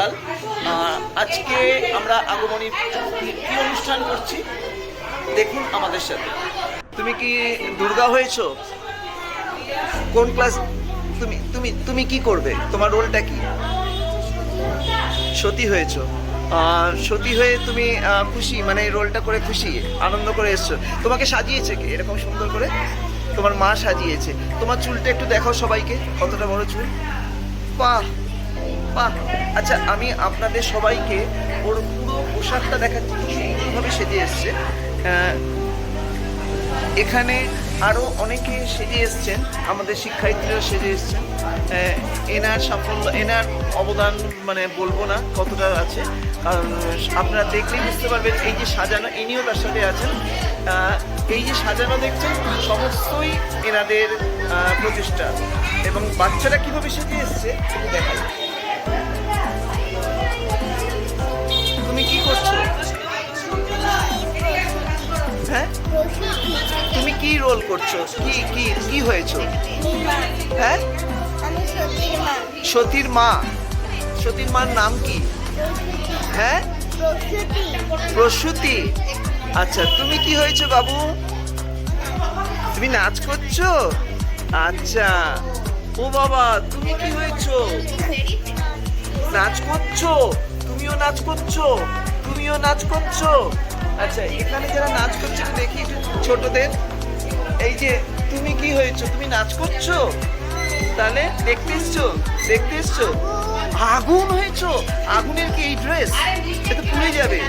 আহ, আজকে আমরা আগমনী কি অনুষ্ঠান করছি? দেখুন আমাদের সাথে। তুমি কি দুর্গা হয়েছো? কোন ক্লাস? তুমি তুমি তুমি কি করবে? তোমার রোলটা কি? সতী হয়েছো। সতী হয়ে তুমি খুশি মানে রোলটা করে খুশি আনন্দ করে এসছো। তোমাকে সাজিয়েছে কে? এরকম সুন্দর করে? তোমার মা সাজিয়েছে। তোমার চুলটা একটু দেখো সবাইকে কতটা বড় চুল। বাহ! বাহ আচ্ছা আমি আপনাদের সবাইকে ওর পুরো পোশাকটা দেখাচ্ছি কি সুন্দরভাবে সেজে এসছে। এখানে আরও অনেকে সেজে এসছেন, আমাদের শিক্ষার্থীরা সেজে এসছেন। এনার সাফল্য, এনার অবদান মানে বলব না কতটা আছে, কারণ আপনারা দেখলেই বুঝতে পারবেন এই যে সাজানো, ইনিও তার সাথে আছেন। এই যে সাজানো দেখছেন সমস্তই এনাদের প্রচেষ্টা এবং বাচ্চারা কীভাবে সেজে এসছে একটু করছ? হ্যাঁ? তুমি কি রোল করছ? কি কি কি হয়েছো? হ্যাঁ? সতীর মা। সতীর মার নাম কি? হ্যাঁ? প্রসূতি। আচ্ছা তুমি কি হয়েছো বাবু? তুমি নাচ করছ? আচ্ছা। ও বাবা, তুমি কি হয়েছো? নাচ করছ? তুমিও নাচ করছ? তুমিও নাচ করছো আচ্ছা এখানে যারা নাচ করছে একটু দেখি একটু ছোটদের এই যে তুমি কি হয়েছো তুমি নাচ করছো তাহলে দেখতে এসছো দেখতে এসছো আগুন হয়েছো আগুনের কি এই ড্রেস এটা পুড়ে যাবে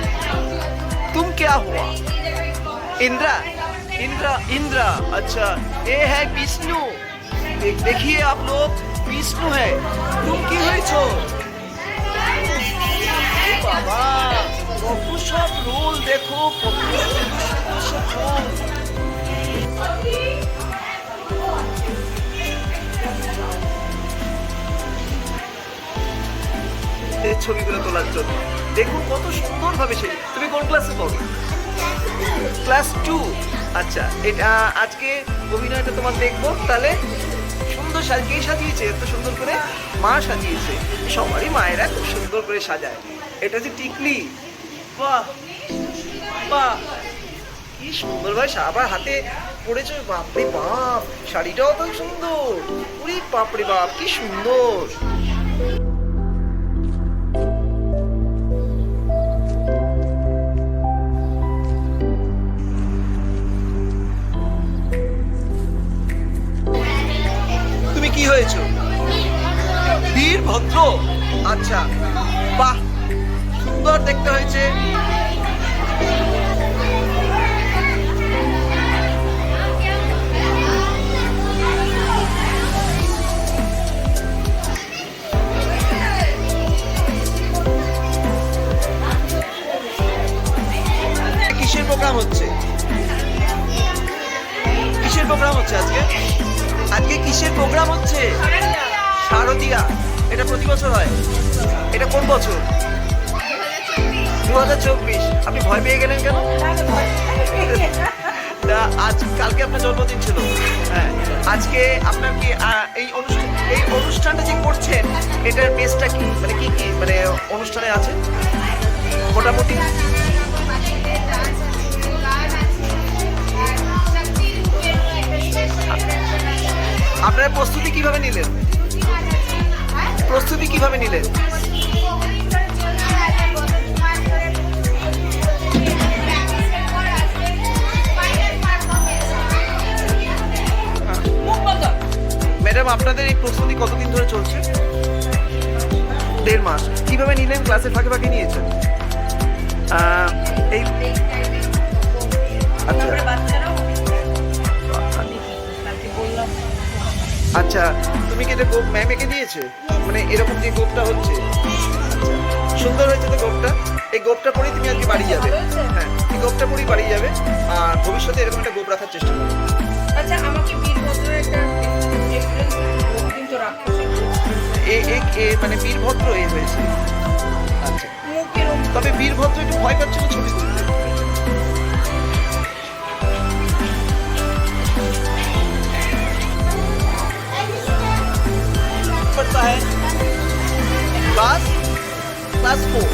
तुम क्या हुआ इंद्रा इंद्रा इंद्रा अच्छा ये है विष्णु देख- देखिए आप लोग विष्णु है तुम কি হয়েছো এ বাবা কত সব রোল দেখো, কত এই ছবিগুলো তোলার জন্য। দেখুন কত সুন্দরভাবে সে তুমি কোন ক্লাসে পড়ো? ক্লাস টু আচ্ছা এটা আজকে অভিনয়টা তোমার দেখব। তাহলে সুন্দর কে সাজিয়েছে? এত সুন্দর করে মা সাজিয়েছে। সবারই মায়েরা খুব সুন্দর করে সাজায়। এটা যে টিকলি। বাহ বাহ। কি সুন্দরভাবে সা- আবার হাতে পড়েছো বাপরে বাপ, শাড়িটাও তো সুন্দর। উরি বাপরে বাপ, কি সুন্দর। তুমি কি হয়েছো? বীরভদ্র আচ্ছা বাহ, সুন্দর দেখতে হয়েছে। হচ্ছে আজকে? আজকে কিসের প্রোগ্রাম হচ্ছে? শারদিয়া। এটা প্রতি বছর হয়। এটা কোন বছর? দু হাজার চব্বিশ। আপনি ভয় পেয়ে গেলেন কেন? আজ কালকে আপনার জন্মদিন ছিল। হ্যাঁ। আজকে আপনার কি এই অনুষ্ঠান, এই অনুষ্ঠানটা যে করছেন, এটার বেসটা কি? মানে কি কি মানে অনুষ্ঠানে আছে? মোটামুটি? আপনারা প্রস্তুতি কীভাবে নিলেন? প্রস্তুতি কীভাবে নিলেন? ম্যাডাম আপনাদের এই প্রস্তুতি কতদিন ধরে চলছে? দেড় মাস। কীভাবে নিলেন ক্লাসের ফাঁকে ফাঁকে নিয়েছেন? এই আচ্ছা। আচ্ছা তুমি কি এটা গোপ ম্যাম এঁকে দিয়েছে? মানে এরকম যে গোপটা হচ্ছে? আচ্ছা সুন্দর হয়েছে তো গোপটা? এই গোপটা পরেই তুমি আজকে বাড়ি যাবে। হ্যাঁ এই গোপটা পরেই বাড়ি যাবে। আর ভবিষ্যতে এরকম একটা গোপ রাখার চেষ্টা করবে। আচ্ছা আমাকে বীরভদ্রের একটা এ এ মানে বীরভদ্র এ হয়েছে। আচ্ছা তবে বীরভদ্র একটু ভয় পাচ্ছিল ছবি তুলতে पड़ता है क्लास क्लास फोर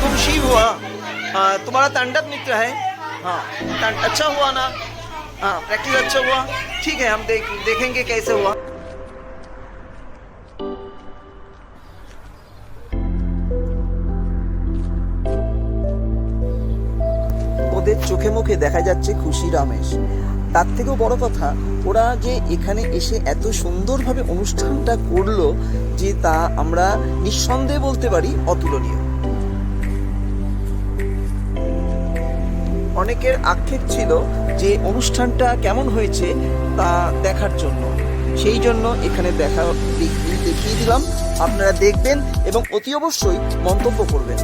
तुम शिव हुआ आ, तुम्हारा तांडव नृत्य है हाँ तां- अच्छा हुआ ना हाँ प्रैक्टिस अच्छा हुआ ठीक है हम देख देखेंगे कैसे हुआ ওদের চোখে মুখে দেখা যাচ্ছে খুশির আমেজ তার থেকেও বড় কথা, ওরা যে এখানে এসে এত সুন্দরভাবে অনুষ্ঠানটা করল যে তা আমরা নিঃসন্দেহে বলতে পারি অতুলনীয়। অনেকের আক্ষেপ ছিল যে অনুষ্ঠানটা কেমন হয়েছে তা দেখার জন্য। সেই জন্য এখানে দেখা দেখিয়ে দিলাম। আপনারা দেখবেন এবং অতি অবশ্যই মন্তব্য করবেন।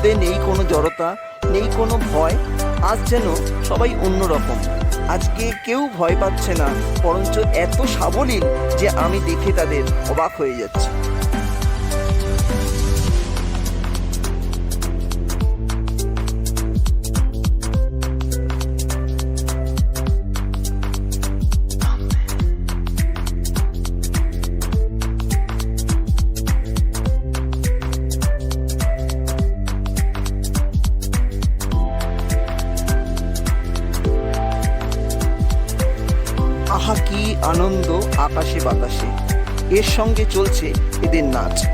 মধ্যে নেই কোনো জড়তা, নেই কোনো ভয়, আজ যেন সবাই অন্যরকম। আজকে কেউ ভয় পাচ্ছে না, বরঞ্চ এত সাবলীল যে আমি দেখে তাদের অবাক হয়ে যাচ্ছি। কি আনন্দ আকাশে বাতাসে? এর সঙ্গে চলছে এদের নাচ।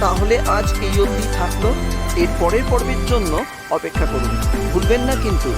তাহলে আজ এই অবধি থাকল। এর পরের পর্বের জন্য অপেক্ষা করুন। ভুলবেন না কিন্তু।